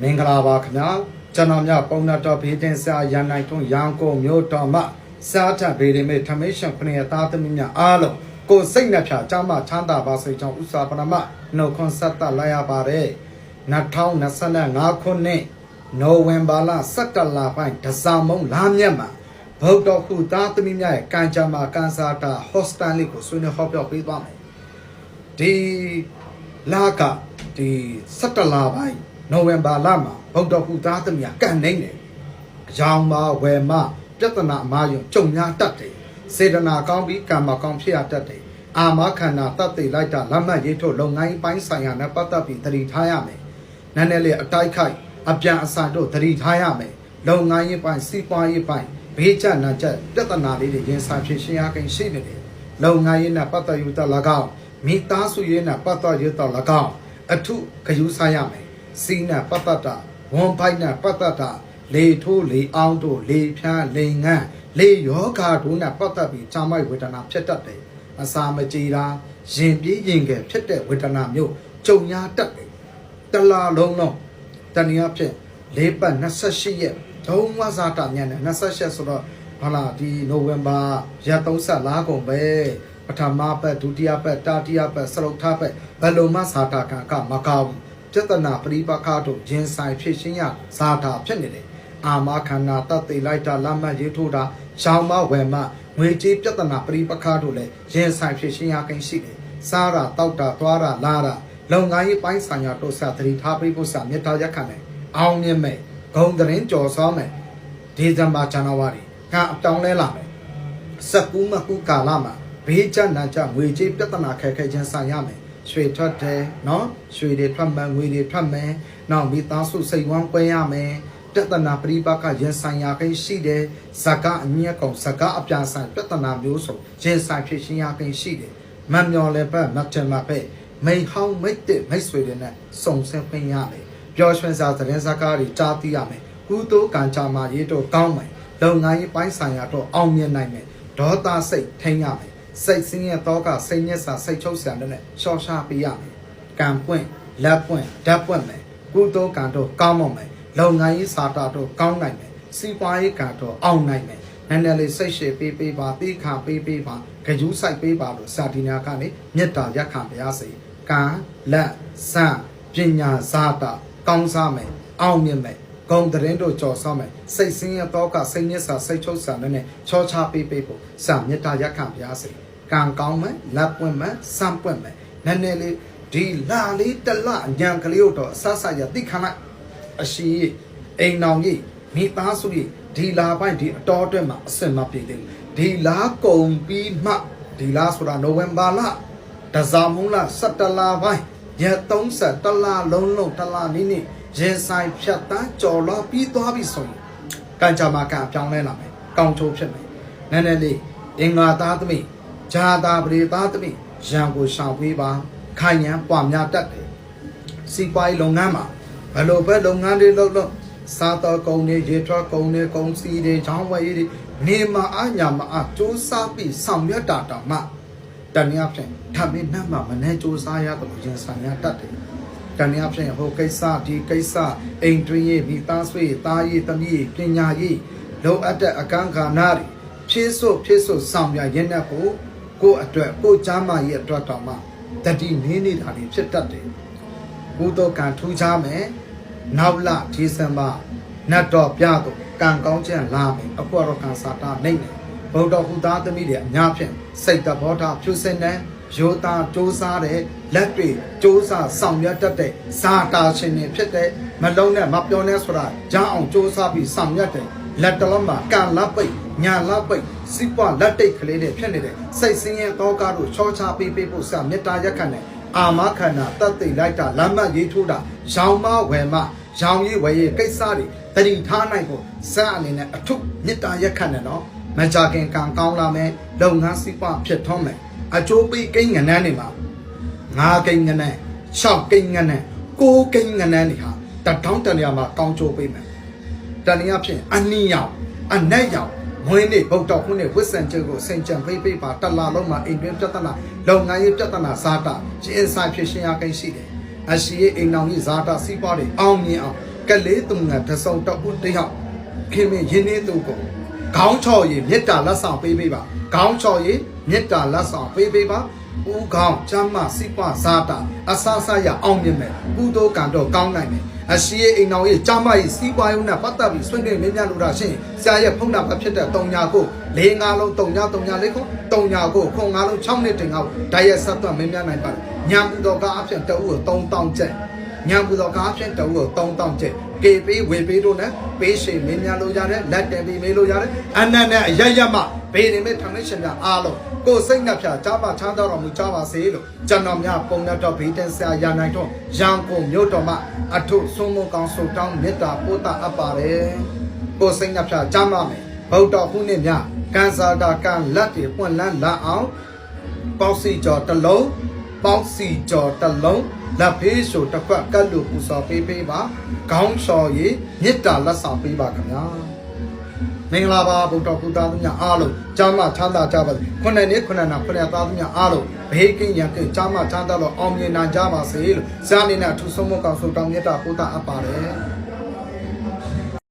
မင်္ဂလာပါခင်ဗျာကျွန်တော်မြပုံနာတော်ဘေးတင်ဆရာရန်နိုင်ထွန်းရန်ကုန်မြို့တော်မှစားထဘေးတင်မေထမိတ်ရှင်ခရစ်သားသမီးများအားလုံးကိုယ်စိတ်နှဖြာကြမ်းမှချမ်းသာပါစေကြောင်းဥစွာပရမနှုတ်ခွန်းဆက်သလိုက်ရပါတယ်2025ခုနှစ်နိုဝင်ဘာလ17လပိုင်းဒဇာမုံလာမြတ်မှာဗုဒ္ဓခုသားသမီးများရဲ့ကံကြမ္မာကန်စာတာဟော့စတန်လေးကိုဆွေးနွေးဟောပြောပေးသွားမယ်ဒီလာကဒီ17လပိုင်း နိုဝင်ဘာလမှာဗုဒ္ဓခုသားသမီးများကံနေတယ်အယောင်မှာဝယ်မပြဿနာအမာယုံကြုံများတတ်တယ်စေတနာကောင်းပြီးကံမကောင်းဖြစ်ရတတ်တယ်အာမခန္ဓာတတ်သိလိုက်တာလက်မှတ်ရေးထုတ်လုပ်ငန်းပိုင်းဆိုင်ရာနဲ့ပတ်သက်ပြီးသတိထားရမယ်နည်းနည်းလေးအတိုက်ခိုက်အပြန်အဆန်တို့သတိထားရမယ်လုပ်ငန်းရေးပိုင်းစီးပွားရေးပိုင်းဘေးကျနာချက်ပြဿနာလေးတွေရင်ဆိုင်ဖြစ်ရှင်းရကိန်းရှိနေတယ်လုပ်ငန်းရေးနဲ့ပတ်သက်ယူတတ်၎င်းမိသားစုရေးနဲ့ပတ်သက်ယူတတ်၎င်းအထုဂယူဆိုင်ရမယ် စီးနဲ့ပတ်သက်တာဝန်ပိုက်နဲ့ပတ်သက်တာလေထိုးလေအောင်တို့လေဖြန်းလေငန်းလေယောဂါတို့နဲ့ပတ်သက်ပြီးချမိုက်ဝေဒနာဖြစ်တတ်တယ်အစာမကြေတာရင်ပြေးရင်ငယ်ဖြစ်တဲ့ဝေဒနာမျိုးကြုံရတတ်တယ်တလားလုံးလုံးတနည်းအားဖြင့်လေးပတ်28ရက်ဒုံဝဇာတာညနေ28ဆိုတော့ဟာလာဒီနိုဝင်ဘာရက်30လားကုန်ပဲပထမပတ်ဒုတိယပတ်တတိယပတ်စရုပ်ထပတ်ဘယ်လိုမှဇာတာကကမကောင်းဘူး ပြဿနာပရိပခါတို့ဂျင်ဆိုင်ဖြစ်ရှင်းရဇာတာဖြစ်နေတယ်အာမခန္ဓာတတ်သိလိုက်တာလမ်းမရေးထိုးတာရှောင်းမဝယ်မငွေကြေးပြဿနာပရိပခါတို့လည်းရင်ဆိုင်ဖြစ်ရှင်းရကိန်းရှိတယ်စားတာတောက်တာသွားတာလာတာလုပ်ငန်းရေးပိုင်းဆိုင်ရာတို့စသတိထားပေးဖို့စမေတ္တာရက်ခံတယ်အောင်မြင်မယ်ဂုံတရင်ကြော်စောမယ်ဒီဇင်ဘာဇန်နဝါရီကအတောင်းလဲလာမယ်စက်ကူးမကူကာလမှာဘေးကျနာကြငွေကြေးပြဿနာခက်ခဲခြင်းဆိုင်ရမယ် ရွှေထွက်တယ်နော်ရွှေတွေထွက်မယ်ငွေတွေထွက်မယ်နောက်မိသားစုစိတ်ဝမ်းကွဲရမယ်ပြဿနာပရိပကရင်ဆိုင်ရာကိန်းရှိတယ်ဇကအမြတ်ကောင်ဇကအပြာဆိုင်ပြဿနာမျိုးစုံရင်ဆိုင်ဖြစ်ရှင်းရာကိန်းရှိတယ်မမျော်လည်းပဲမထင်မှပဲမိဟောင်းမိတ်တဲ့မိတ်ဆွေတွေနဲ့စုံစင်းခွင့်ရမယ်ပျော်ရွှင်စွာသတင်းစကားတွေကြားသိရမယ်ကုသိုလ်ကံကြမ္မာရေးတော့ကောင်းမယ်လုပ်ငန်းရေးပိုင်းဆိုင်ရာတော့အောင်မြင်နိုင်မယ်ဒေါသစိတ်ထိန်းရမယ် စိတ်ဆင်းရဲတော့ကစိတ်ညစ်စာစိတ်ချုပ်ဆံတဲ့နဲ့ရှော့ရှာပေးရမယ်ကံပွင့်လက်ပွင့်ဓာတ်ပွင့်မယ်ကုသိုလ်ကံတော့ကောင်းမမယ်လုပ်ငန်းရေးစာတာတော့ကောင်းနိုင်မယ်စီးပွားရေးကံတော့အောင်နိုင်မယ်နည်းနည်းလေးစိတ်ရှည်ပေးပေးပါတိခါပေးပေးပါကြူးဆိုင်ပေးပါလို့စာဒီနာကနေမေတ္တာရက်ခံပါရစေကံလက်စံပညာဇာတာကောင်းစားမယ်အောင်မြင်မယ်ဂုံတရင်တို့ကြော်ဆောင်မယ်စိတ်ဆင်းရဲတော့ကစိတ်ညစ်စာစိတ်ချုပ်ဆံတဲ့နဲ့ချောချပေးပေးဖို့စာမေတ္တာရက်ခံပါရစေ ကံကောင်းမယ်လက်ပွင့်မယ်စံပွင့်မယ်နည်းနည်းလေးဒီလာလေးတလညံကလေးတို့အဆဆရသိခံလိုက်အရှိအိမ်အောင်ကြီးမိသားစုကြီးဒီလာပိုင်းဒီအတော်အတွက်မှာအစင်မပြေသေးဘူးဒီလာကုံပြီးမှဒီလာဆိုတာနိုဝင်ဘာလတဇာမုံလ17လပိုင်းရက်30တလလုံးလုံးတလနည်းနည်းရင်ဆိုင်ဖြတ်တန်းကြော်လွှားပြီးသွားပြီဆိုရင်ကံကြမ္မာကံပြောင်းလဲလာမယ်ကောင်းချိုးဖြစ်မယ်နည်းနည်းလေးအင်္ဂါသားသမီး ဂျာတာပရိသားသမီးရံကိုရှောင်ပေးပါခိုင်ရန်ပွားများတတ်တယ်စီပွားရေးလုပ်ငန်းမှာဘယ်လိုပဲလုပ်ငန်းတွေလုပ်လို့စားတော်ကုန်တွေရေထွက်ကုန်တွေကုန်စည်တွေချောင်းဝယ်ရေးတွေနေမှာအညာမှာအစူးစားပြီးဆောင်ရွက်တာတောင်မှတနည်းအားဖြင့်ထပ်ပြီးနှမ်းမှာမနေစူးစားရတယ်လို့ရင်ဆိုင်ရတတ်တယ်တနည်းအားဖြင့်ဟိုကိစ္စဒီကိစ္စအိမ်တွင်းရေးမိသားစုရေးသားရေးသမီးရေးပညာရေးလိုအပ်တဲ့အကန့်ခါနာတွေဖြည့်စွတ်ဖြည့်စွတ်ဆောင်ရွက်ရင်းနဲ့ကို ကိုယ့်အတွက်ကိုယ်ချမ်းမာရေးအတွက်တောင်မှတတိနေနေတာတွေဖြစ်တတ်တယ်ဘုဒ္ဓကံထူးခြားမယ်နောက်လဒီဇင်ဘာနတ်တော်ပြတော့ကံကောင်းခြင်းလာမယ်အခုတော့ကံစာတာနိုင်တယ်ဘုဒ္ဓဟူသားသမီးတွေအများဖြင့်စိတ်တဘောထားဖြူစင်တဲ့ယောသားစ조사တဲ့လက်တွေစ조사ဆောင်ရွက်တတ်တဲ့ဇာတာရှင်တွေဖြစ်တဲ့မလုံးနဲ့မပြောနဲ့ဆိုတာကြားအောင်စ조사ပြီးဆောင်ရွက်တဲ့လက်တလုံးမှာကံလက်ပိတ်ညာလက်ပိတ် စိပွားလက်တိတ်ကလေးတွေဖြစ်နေတဲ့စိတ်ဆင်းရဲတော့ကားတို့ချောချပေးပေးဖို့ဆမေတ္တာရက်ခံတဲ့အာမခန္ဓာတတ်သိလိုက်တာလမ်းမရေးထိုးတာရောင်မဝယ်မရောင်ရည်ဝယ်ရည်ကိစ္စတွေတတိထားနိုင်ဖို့စအနေနဲ့အထုမေတ္တာရက်ခံတဲ့နော်မကြခင်ကံကောင်းလာမယ်လုပ်ငန်းစိပွားဖြစ်ထွန်းမယ်အကျိုးပေးကိန်းငနန်းတွေမှာငါးကိန်းငနန်း6ကိန်းငနန်း9ကိန်းငနန်းတွေဟာတထောင်းတနေရာမှာကောင်းကျိုးပေးမယ်တနည်းအားဖြင့်အနည်းရောက်အနက်ရောက် မွေးနေ့ဗုဒ္ဓခုနှစ်ဝိဆန်ကျုပ်ကိုစင်ကြံဖိဖိပါတလာလုံးမှာအိမ်တွင်းပြဿနာလုပ်ငန်းရေးပြဿနာဇာတာရှင်းဆိုင်ဖြစ်ရှင်းရကိန်းရှိတယ်အရှိရဲ့အိမ်တော်ကြီးဇာတာစီးပွားတွေအောင်မြင်အောင်ကလေးသူငါတဆုံတဦးတယောက်ခင်မင်းရင်းနေသူကိုခေါင်းချော်ရည်မေတ္တာလက်ဆောင်ပေးပေးပါခေါင်းချော်ရည်မေတ္တာလက်ဆောင်ပေးပေးပါဦးခေါင်းချမ်းမစိပွားစားတာအဆဆရအောင်မြင်မယ်ကုသိုလ်ကံတော့ကောင်းနိုင်မယ်အရှိရဲ့အိမ်တော်ရဲ့ကျမ်းမကြီးစီးပွားရေးနဲ့ပတ်သက်ပြီးဆွေးနွေးမင်းများလို့တာရှင်ဆရာရဲ့ဖုန်းနံပါတ်ဖြစ်တဲ့တုံညာကို၄၅လုံးတုံညာတုံညာလေးကိုတုံညာကိုခွန်၅လုံး6နှစ်တင်အောင်ဓာတ်ရက်ဆက်သွက်မင်းများနိုင်ပါတယ်ညံပူတော်ကအဖြစ်တအုပ်ကို3000ကျပ် ညံပူတော်ကအဖြစ်တအုပ်ကို3000ကျပ်ကေပေးဝေပေးတို့နဲ့ပေးရှင်မင်းများလို့ရတယ်လက်တယ်ပေးမေးလို့ရတယ်အနန္တအရရမဘေးနေမဲ့ထမင်းရှင်များအားလုံးကိုယ်စိတ်နှပြကြားပါချမ်းသာတော်မူကြပါစေလို့ကျွန်တော်များပုံနဲ့တော့ဘေးတင်ဆရာရနိုင်တော့ရန်ကုန်မြို့တော်မှာအထုဆုံးမကောင်းဆုတောင်းမေတ္တာပို့တာအပ်ပါတယ်ကိုယ်စိတ်နှပြကြားပါမယ်ဗုဒ္ဓဟူးနေ့များကန်စာတာကံလက်တွေပွင့်လန်းလာအောင်ပေါက်စီကျော်တစ်လုံးပေါက်စီကျော်တစ်လုံး လက်ဖေးဆိုတစ်ခွက်ကတ်လို့ပူစော်ပေးပေးပါခေါင်းလျှော်ရည်မေတ္တာလက်ဆောင်ပေးပါခင်ဗျာမင်္ဂလာပါဗုဒ္ဓဘုရားသူများအားလုံးကျမ်းမချမ်းသာကြပါစေခုနှစ်နှစ်ခုနှစ်နာခုနှစ်သားသူများအားလုံးဘေးကင်းရန်ကင်းကျမ်းမချမ်းသာလို့အောင်မြင်နိုင်ကြပါစေလို့ဇာနေနဲ့ထူဆုံးမကောင်းဆုတောင်းမေတ္တာပို့တာအပ်ပါတယ်